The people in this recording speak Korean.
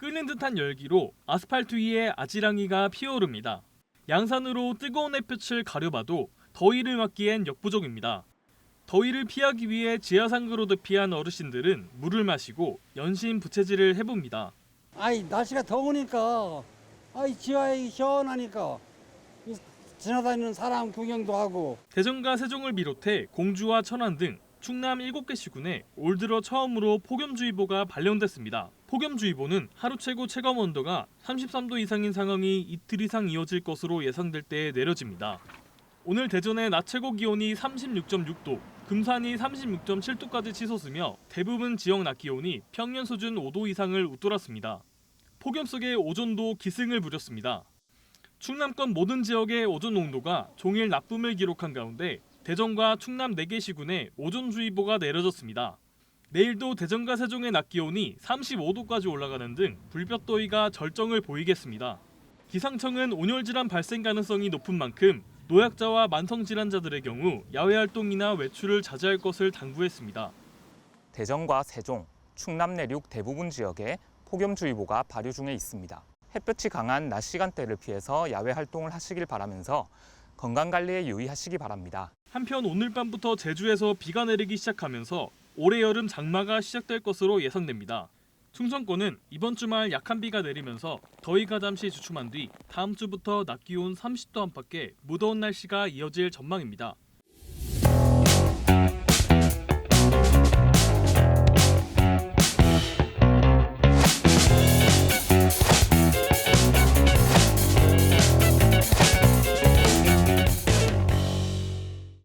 끓는 듯한 열기로 아스팔트 위에 아지랑이가 피어오릅니다. 양산으로 뜨거운 햇볕을 가려봐도 더위를 막기엔 역부족입니다. 더위를 피하기 위해 지하상으로 대피한 어르신들은 물을 마시고 연신 부채질을 해봅니다. 아이 날씨가 더우니까 아이 지하에 시원하니까 이 지나다니는 사람 구경도 하고 대전과 세종을 비롯해 공주와 천안 등 충남 7개 시군에 올 들어 처음으로 폭염주의보가 발령됐습니다. 폭염주의보는 하루 최고 체감 온도가 33도 이상인 상황이 이틀 이상 이어질 것으로 예상될 때 내려집니다. 오늘 대전의 낮 최고 기온이 36.6도, 금산이 36.7도까지 치솟으며 대부분 지역 낮 기온이 평년 수준 5도 이상을 웃돌았습니다. 폭염 속에 오존도 기승을 부렸습니다. 충남권 모든 지역의 오존 농도가 종일 나쁨을 기록한 가운데 대전과 충남 4개 시군에 오존주의보가 내려졌습니다. 내일도 대전과 세종의 낮 기온이 35도까지 올라가는 등 불볕더위가 절정을 보이겠습니다. 기상청은 온열 질환 발생 가능성이 높은 만큼 노약자와 만성 질환자들의 경우 야외 활동이나 외출을 자제할 것을 당부했습니다. 대전과 세종, 충남 내륙 대부분 지역에 폭염주의보가 발효 중에 있습니다. 햇볕이 강한 낮 시간대를 피해서 야외 활동을 하시길 바라면서 건강 관리에 유의하시기 바랍니다. 한편 오늘 밤부터 제주에서 비가 내리기 시작하면서 올해 여름 장마가 시작될 것으로 예상됩니다. 충청권은 이번 주말 약한 비가 내리면서 더위가 잠시 주춤한 뒤 다음 주부터 낮 기온 30도 안팎의 무더운 날씨가 이어질 전망입니다.